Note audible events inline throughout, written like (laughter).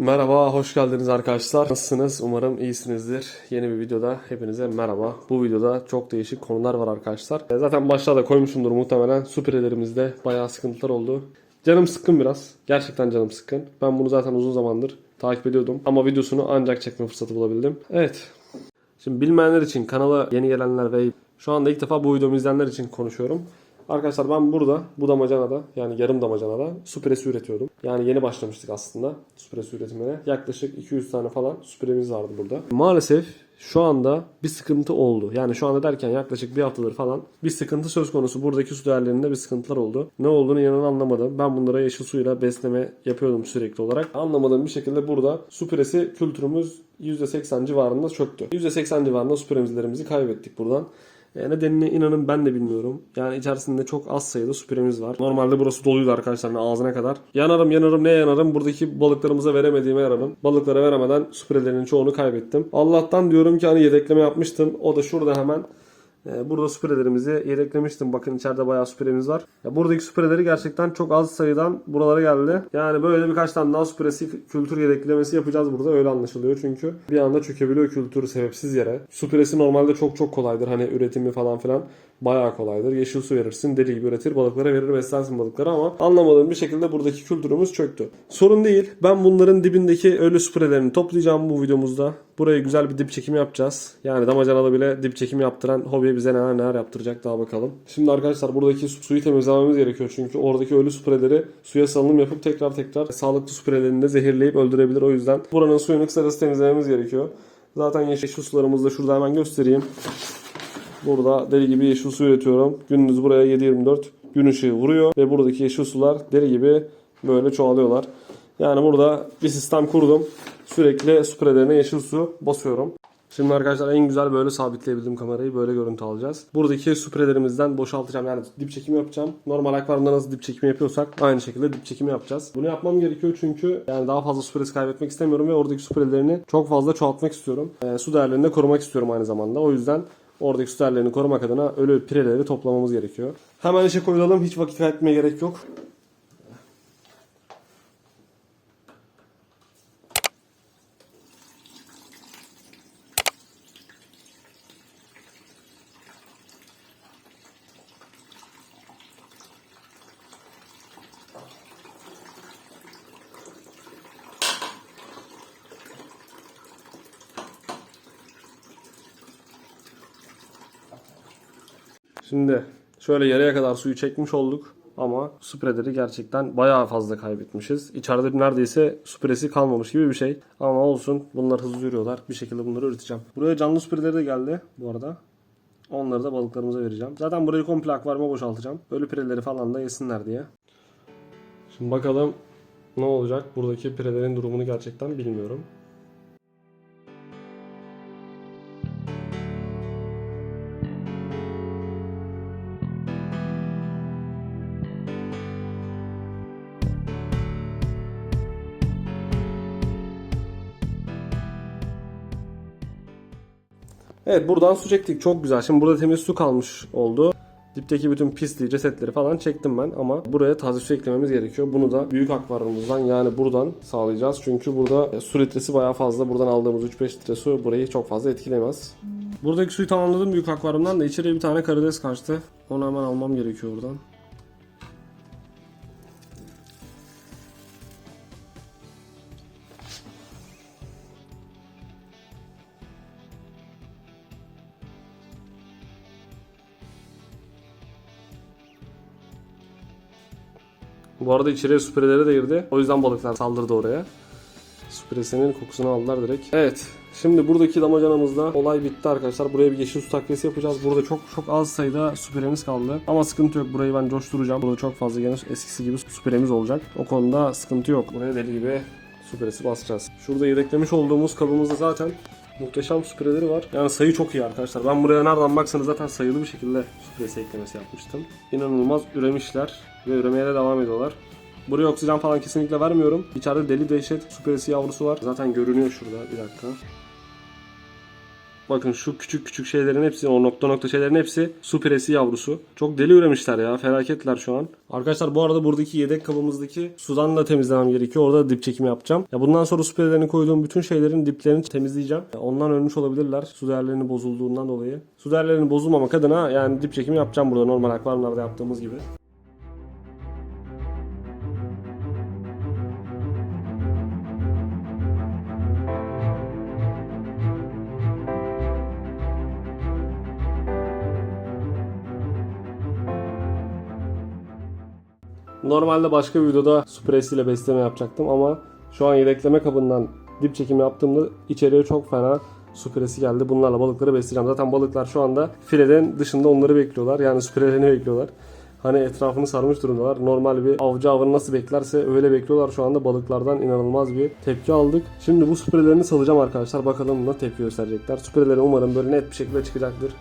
Merhaba, hoş geldiniz arkadaşlar. Nasılsınız? Umarım iyisinizdir. Yeni bir videoda hepinize merhaba. Bu videoda çok değişik konular var arkadaşlar. E, Zaten başta da koymuşumdur muhtemelen. Süpürelerimizde bayağı sıkıntılar oldu. Canım sıkkın biraz. Gerçekten canım sıkkın. Ben bunu zaten uzun zamandır takip ediyordum. Ama videosunu ancak çekme fırsatı bulabildim. Evet. Şimdi bilmeyenler için, kanala yeni gelenler ve şu anda ilk defa bu videomu izleyenler için konuşuyorum. Arkadaşlar ben burada bu damacanada yani yarım damacanada süpresi üretiyordum. Yani yeni başlamıştık aslında süpresi üretimine. Yaklaşık 200 tane falan süpremiz vardı burada. Maalesef şu anda bir sıkıntı oldu. Yani şu anda derken yaklaşık bir haftadır falan bir sıkıntı söz konusu. Buradaki su değerlerinde bir sıkıntılar oldu. Ne olduğunu inanın anlamadım. Ben bunlara yeşil suyla besleme yapıyordum sürekli olarak. Anlamadığım bir şekilde burada su püresi kültürümüz %80 civarında çöktü. %80 civarında su kaybettik buradan. E, nedenini inanın ben de bilmiyorum. Yani içerisinde çok az sayıda süpüremiz var. Normalde burası doluydu arkadaşlar ağzına kadar. Yanarım yanarım ne yanarım buradaki balıklarımıza veremediğime yararım. Balıklara veremeden süpürelerin çoğunu kaybettim. Allah'tan diyorum ki hani yedekleme yapmıştım. O da şurada hemen. E, Burada süpürelerimizi yedeklemiştim. Bakın içeride bayağı süpüremiz var. Ya buradaki süpüreleri gerçekten çok az sayıdan buralara geldi. Yani böyle birkaç tane daha süpüresi kültür yedeklemesi yapacağız burada. Öyle anlaşılıyor çünkü. Bir anda çökebiliyor kültür sebepsiz yere. Süpüresi normalde çok çok kolaydır. Hani üretimi falan filan bayağı kolaydır. Yeşil su verirsin deli gibi üretir. Balıklara verir beslersin balıkları ama anlamadığım bir şekilde buradaki kültürümüz çöktü. Sorun değil. Ben bunların dibindeki ölü süpürelerini toplayacağım bu videomuzda. Buraya güzel bir dip çekimi yapacağız. Yani damacanada bile dip çekimi yaptıran hobi bize neler neler yaptıracak daha bakalım. Şimdi arkadaşlar buradaki su- suyu temizlememiz gerekiyor. Çünkü oradaki ölü süpüreleri suya salınım yapıp tekrar tekrar sağlıklı süpürelerini de zehirleyip öldürebilir. O yüzden buranın suyunu kısacası temizlememiz gerekiyor. Zaten yeşil sularımızı da şurada hemen göstereyim. Burada deli gibi yeşil su üretiyorum. Gündüz buraya 7-24 gün ışığı vuruyor ve buradaki yeşil sular deli gibi böyle çoğalıyorlar. Yani burada bir sistem kurdum. Sürekli süpürelerine yeşil su basıyorum. Şimdi arkadaşlar en güzel böyle sabitleyebildiğim kamerayı böyle görüntü alacağız. Buradaki süprelerimizden boşaltacağım yani dip çekimi yapacağım. Normal akvaryumda nasıl dip çekimi yapıyorsak aynı şekilde dip çekimi yapacağız. Bunu yapmam gerekiyor çünkü yani daha fazla süpresi kaybetmek istemiyorum ve oradaki süprelerini çok fazla çoğaltmak istiyorum. Ee, su değerlerini de korumak istiyorum aynı zamanda. O yüzden oradaki su değerlerini korumak adına ölü pireleri toplamamız gerekiyor. Hemen işe koyulalım. Hiç vakit kaybetmeye gerek yok. Şimdi şöyle yarıya kadar suyu çekmiş olduk. Ama süpreleri gerçekten bayağı fazla kaybetmişiz. İçeride neredeyse süpresi kalmamış gibi bir şey. Ama olsun bunlar hızlı yürüyorlar. Bir şekilde bunları üreteceğim. Buraya canlı süpreleri de geldi bu arada. Onları da balıklarımıza vereceğim. Zaten burayı komple akvaryuma boşaltacağım. Ölü pireleri falan da yesinler diye. Şimdi bakalım ne olacak. Buradaki pirelerin durumunu gerçekten bilmiyorum. Evet buradan su çektik. Çok güzel. Şimdi burada temiz su kalmış oldu. Dipteki bütün pisliği, cesetleri falan çektim ben ama buraya taze su eklememiz gerekiyor. Bunu da büyük akvaryumumuzdan yani buradan sağlayacağız. Çünkü burada e, su litresi bayağı fazla. Buradan aldığımız 3-5 litre su burayı çok fazla etkilemez. Buradaki suyu tamamladım büyük akvaryumdan da içeriye bir tane karides kaçtı. Onu hemen almam gerekiyor buradan. Bu arada içeriye süpüreleri de girdi. O yüzden balıklar saldırdı oraya. Süpüresinin kokusunu aldılar direkt. Evet. Şimdi buradaki damacanamızda olay bitti arkadaşlar. Buraya bir yeşil su takviyesi yapacağız. Burada çok çok az sayıda süpüremiz kaldı. Ama sıkıntı yok. Burayı ben coşturacağım. Burada çok fazla gene eskisi gibi süpüremiz olacak. O konuda sıkıntı yok. Buraya deli gibi süpüresi basacağız. Şurada yedeklemiş olduğumuz kabımızda zaten muhteşem süpüreleri var. Yani sayı çok iyi arkadaşlar. Ben buraya nereden baksanız zaten sayılı bir şekilde süpüresi eklemesi yapmıştım. İnanılmaz üremişler ve üremeye de devam ediyorlar. Buraya oksijen falan kesinlikle vermiyorum. İçeride deli dehşet süpüresi yavrusu var. Zaten görünüyor şurada. Bir dakika. Bakın şu küçük küçük şeylerin hepsi o nokta nokta şeylerin hepsi su piresi yavrusu. Çok deli üremişler ya. Felaketler şu an. Arkadaşlar bu arada buradaki yedek kabımızdaki sudan da temizlemem gerekiyor. Orada dip çekimi yapacağım. Ya bundan sonra su koyduğum bütün şeylerin diplerini temizleyeceğim. Ya Ondan ölmüş olabilirler. Su değerlerinin bozulduğundan dolayı. Su değerlerinin bozulmamak adına yani dip çekimi yapacağım burada normal akvaryumlarda yaptığımız gibi. Normalde başka bir videoda su piresiyle besleme yapacaktım ama şu an yedekleme kabından dip çekimi yaptığımda içeriye çok fena su piresi geldi. Bunlarla balıkları besleyeceğim. Zaten balıklar şu anda fileden dışında onları bekliyorlar. Yani su pirelerini bekliyorlar. Hani etrafını sarmış durumdalar. Normal bir avcı avını nasıl beklerse öyle bekliyorlar. Şu anda balıklardan inanılmaz bir tepki aldık. Şimdi bu süpürelerini salacağım arkadaşlar. Bakalım nasıl tepki gösterecekler. Süpüreleri umarım böyle net bir şekilde çıkacaktır.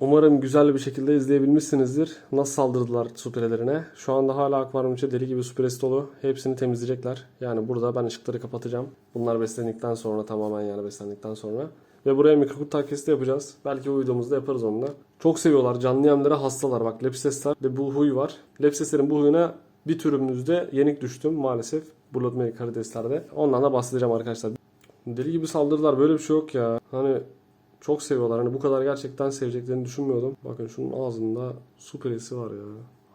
Umarım güzel bir şekilde izleyebilmişsinizdir. Nasıl saldırdılar süpürelerine. Şu anda hala akvaryum içi deli gibi süpüresi dolu. Hepsini temizleyecekler. Yani burada ben ışıkları kapatacağım. Bunlar beslendikten sonra tamamen yani beslendikten sonra. Ve buraya mikrokut takviyesi de yapacağız. Belki bu videomuzda yaparız onunla. Çok seviyorlar. Canlı yemlere hastalar. Bak lepsesler ve bu huy var. Lepseslerin bu huyuna bir türümüzde yenik düştüm maalesef. Blood karideslerde. Ondan da bahsedeceğim arkadaşlar. Deli gibi saldırılar. Böyle bir şey yok ya. Hani çok seviyorlar. Hani bu kadar gerçekten seveceklerini düşünmüyordum. Bakın şunun ağzında su piresi var ya.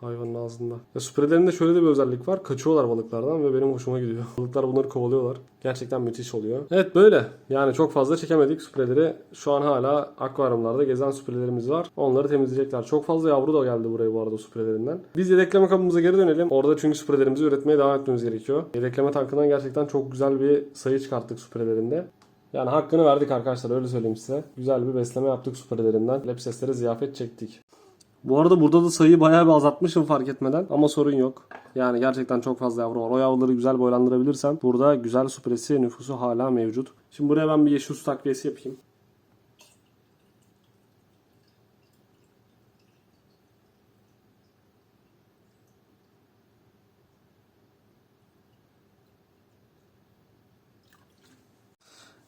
Hayvanın ağzında. Ya su pirelerinde şöyle de bir özellik var. Kaçıyorlar balıklardan ve benim hoşuma gidiyor. (laughs) Balıklar bunları kovalıyorlar. Gerçekten müthiş oluyor. Evet böyle. Yani çok fazla çekemedik süpreleri. Şu an hala akvaryumlarda gezen süprelerimiz var. Onları temizleyecekler. Çok fazla yavru da geldi buraya bu arada süprelerinden. Biz yedekleme kabımıza geri dönelim. Orada çünkü süprelerimizi üretmeye devam etmemiz gerekiyor. Yedekleme tankından gerçekten çok güzel bir sayı çıkarttık süprelerinde. Yani hakkını verdik arkadaşlar öyle söyleyeyim size. Güzel bir besleme yaptık süperlerinden. Lepseslere ziyafet çektik. Bu arada burada da sayıyı bayağı bir azaltmışım fark etmeden ama sorun yok. Yani gerçekten çok fazla yavru var. O yavruları güzel boylandırabilirsem burada güzel süpresi nüfusu hala mevcut. Şimdi buraya ben bir yeşil su takviyesi yapayım.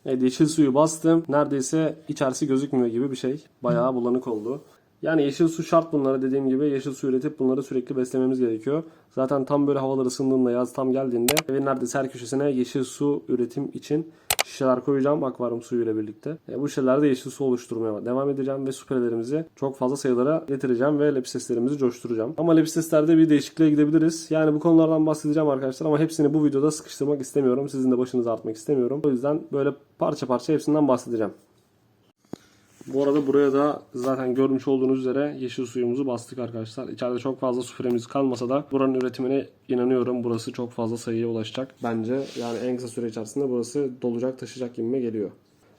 Yeşil suyu bastım. Neredeyse içerisi gözükmüyor gibi bir şey. Bayağı bulanık oldu. Yani yeşil su şart bunlara dediğim gibi yeşil su üretip bunları sürekli beslememiz gerekiyor. Zaten tam böyle havalar ısındığında yaz tam geldiğinde evin neredeyse her köşesine yeşil su üretim için şişeler koyacağım akvaryum suyuyla birlikte. E, bu şişelerde yeşil su oluşturmaya devam edeceğim ve süprelerimizi çok fazla sayılara getireceğim ve lepseslerimizi coşturacağım. Ama lepseslerde bir değişikliğe gidebiliriz. Yani bu konulardan bahsedeceğim arkadaşlar ama hepsini bu videoda sıkıştırmak istemiyorum. Sizin de başınızı artmak istemiyorum. O yüzden böyle parça parça hepsinden bahsedeceğim. Bu arada buraya da zaten görmüş olduğunuz üzere yeşil suyumuzu bastık arkadaşlar. İçeride çok fazla su firemiz kalmasa da buranın üretimine inanıyorum. Burası çok fazla sayıya ulaşacak. Bence yani en kısa süre içerisinde burası dolacak taşıyacak gibime geliyor.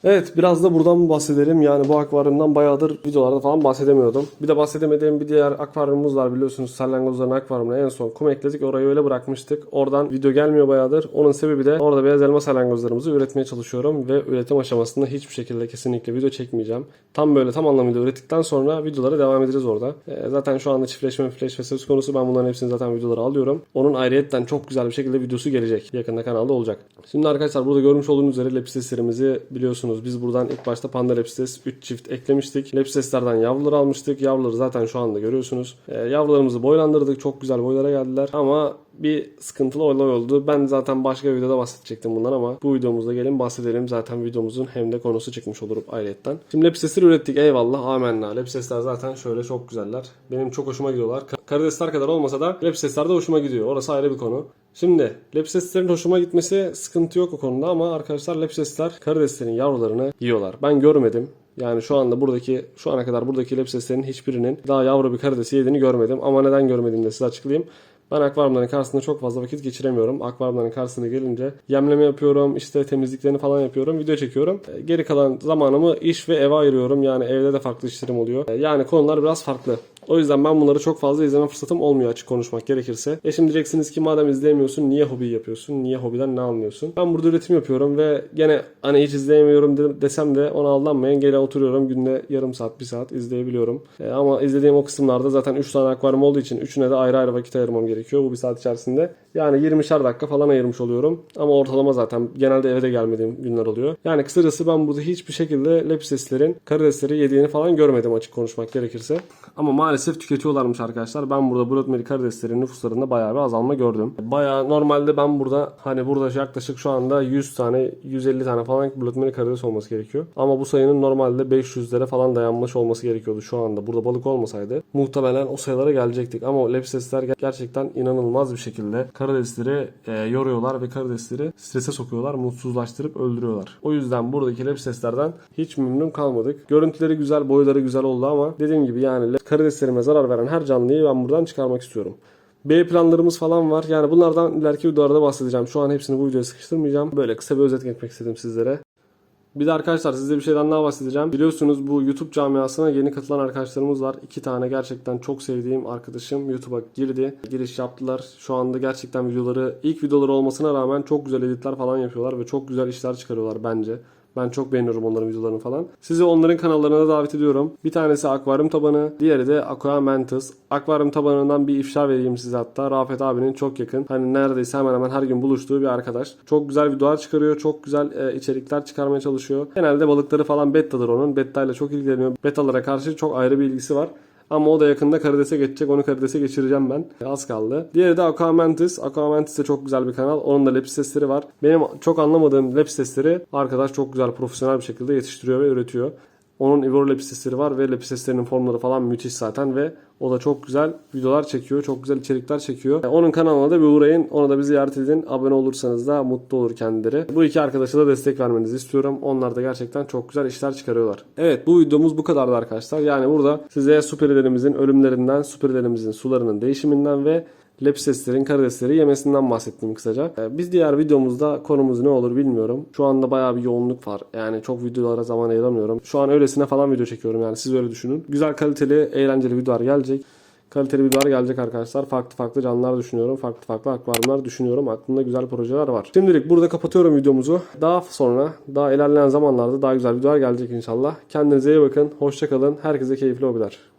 Evet biraz da buradan bahsedelim. Yani bu akvaryumdan bayağıdır videolarda falan bahsedemiyordum. Bir de bahsedemediğim bir diğer akvaryumumuz var biliyorsunuz. Salyanozların akvaryumuna en son kum ekledik. Orayı öyle bırakmıştık. Oradan video gelmiyor bayağıdır. Onun sebebi de orada beyaz elma salyangozlarımızı üretmeye çalışıyorum. Ve üretim aşamasında hiçbir şekilde kesinlikle video çekmeyeceğim. Tam böyle tam anlamıyla ürettikten sonra videolara devam edeceğiz orada. Ee, zaten şu anda çiftleşme çiftleşme söz konusu. Ben bunların hepsini zaten videoları alıyorum. Onun ayrıyetten çok güzel bir şekilde videosu gelecek. Yakında kanalda olacak. Şimdi arkadaşlar burada görmüş olduğunuz üzere lepseslerimizi biliyorsunuz biliyorsunuz biz buradan ilk başta Panda Lepstes 3 çift eklemiştik. Lepsteslerden yavruları almıştık. Yavruları zaten şu anda görüyorsunuz. Ee, yavrularımızı boylandırdık. Çok güzel boylara geldiler. Ama bir sıkıntılı olay oldu. Ben zaten başka videoda bahsedecektim bundan ama bu videomuzda gelin bahsedelim. Zaten videomuzun hem de konusu çıkmış olur ayrıyetten. Şimdi lepsesleri ürettik eyvallah amenna. Lepsesler zaten şöyle çok güzeller. Benim çok hoşuma gidiyorlar. Ka- Karidesler kadar olmasa da lepsesler de hoşuma gidiyor. Orası ayrı bir konu. Şimdi lepseslerin hoşuma gitmesi sıkıntı yok o konuda ama arkadaşlar lepsesler karideslerin yavrularını yiyorlar. Ben görmedim. Yani şu anda buradaki şu ana kadar buradaki lepseslerin hiçbirinin daha yavru bir karidesi yediğini görmedim. Ama neden görmediğimi de size açıklayayım. Ben akvaryumların karşısında çok fazla vakit geçiremiyorum. Akvaryumların karşısına gelince yemleme yapıyorum, işte temizliklerini falan yapıyorum, video çekiyorum. E, Geri kalan zamanımı iş ve eve ayırıyorum. Yani evde de farklı işlerim oluyor. E, Yani konular biraz farklı. O yüzden ben bunları çok fazla izleme fırsatım olmuyor açık konuşmak gerekirse. E şimdi diyeceksiniz ki madem izleyemiyorsun niye hobi yapıyorsun? Niye hobiden ne anlıyorsun? Ben burada üretim yapıyorum ve gene hani hiç izleyemiyorum de- desem de ona aldanmayın. Gene oturuyorum günde yarım saat, bir saat izleyebiliyorum. E, ama izlediğim o kısımlarda zaten 3 tane akvaryum olduğu için üçüne de ayrı ayrı vakit ayırmam gerekiyor bu bir saat içerisinde. Yani 20'şer dakika falan ayırmış oluyorum. Ama ortalama zaten genelde eve de gelmediğim günler oluyor. Yani kısacası ben burada hiçbir şekilde lepseslerin karidesleri yediğini falan görmedim açık konuşmak gerekirse. Ama maalesef tüketiyorlarmış arkadaşlar. Ben burada Bloodmeri karideslerin nüfuslarında bayağı bir azalma gördüm. Bayağı normalde ben burada hani burada yaklaşık şu anda 100 tane 150 tane falan Bloodmeri karides olması gerekiyor. Ama bu sayının normalde 500'lere falan dayanmış olması gerekiyordu şu anda. Burada balık olmasaydı muhtemelen o sayılara gelecektik. Ama lepsesler ger- gerçekten inanılmaz bir şekilde karidesleri e, yoruyorlar ve karidesleri strese sokuyorlar, mutsuzlaştırıp öldürüyorlar. O yüzden buradaki lepseslerden hiç memnun kalmadık. Görüntüleri güzel, boyları güzel oldu ama dediğim gibi yani le- karideslerime zarar veren her canlıyı ben buradan çıkarmak istiyorum. B planlarımız falan var. Yani bunlardan ileriki videolarda bahsedeceğim. Şu an hepsini bu videoya sıkıştırmayacağım. Böyle kısa bir özet geçmek istedim sizlere. Bir de arkadaşlar size bir şeyden daha bahsedeceğim. Biliyorsunuz bu YouTube camiasına yeni katılan arkadaşlarımız var. İki tane gerçekten çok sevdiğim arkadaşım YouTube'a girdi. Giriş yaptılar. Şu anda gerçekten videoları ilk videoları olmasına rağmen çok güzel editler falan yapıyorlar ve çok güzel işler çıkarıyorlar bence. Ben çok beğeniyorum onların videolarını falan. Sizi onların kanallarına da davet ediyorum. Bir tanesi akvaryum tabanı, diğeri de Aqua Mantis. Akvaryum tabanından bir ifşa vereyim size hatta. Rafet abinin çok yakın. Hani neredeyse hemen hemen her gün buluştuğu bir arkadaş. Çok güzel videolar çıkarıyor. Çok güzel e, içerikler çıkarmaya çalışıyor. Genelde balıkları falan bettadır onun. Betta ile çok ilgileniyor. Bettalara karşı çok ayrı bir ilgisi var. Ama o da yakında karidese geçecek. Onu karidese geçireceğim ben. Az kaldı. Diğeri de Aquamantis. Aquamantis de çok güzel bir kanal. Onun da lepis testleri var. Benim çok anlamadığım lepis testleri arkadaş çok güzel profesyonel bir şekilde yetiştiriyor ve üretiyor. Onun Ivor lepis testleri var ve lepis testlerinin formları falan müthiş zaten ve o da çok güzel videolar çekiyor. Çok güzel içerikler çekiyor. Onun kanalına da bir uğrayın. Ona da bir ziyaret edin. Abone olursanız da mutlu olur kendileri. Bu iki arkadaşa da destek vermenizi istiyorum. Onlar da gerçekten çok güzel işler çıkarıyorlar. Evet bu videomuz bu kadardı arkadaşlar. Yani burada size süperilerimizin ölümlerinden, süperilerimizin sularının değişiminden ve lepseslerin karidesleri yemesinden bahsettim kısaca. Ee, Biz diğer videomuzda konumuz ne olur bilmiyorum. Şu anda bayağı bir yoğunluk var. Yani çok videolara zaman ayıramıyorum. Şu an öylesine falan video çekiyorum yani siz öyle düşünün. Güzel kaliteli, eğlenceli videolar gelecek. Kaliteli videolar gelecek arkadaşlar. Farklı farklı canlılar düşünüyorum. Farklı farklı akvaryumlar düşünüyorum. Aklımda güzel projeler var. Şimdilik burada kapatıyorum videomuzu. Daha sonra, daha ilerleyen zamanlarda daha güzel videolar gelecek inşallah. Kendinize iyi bakın. Hoşçakalın. Herkese keyifli hobiler.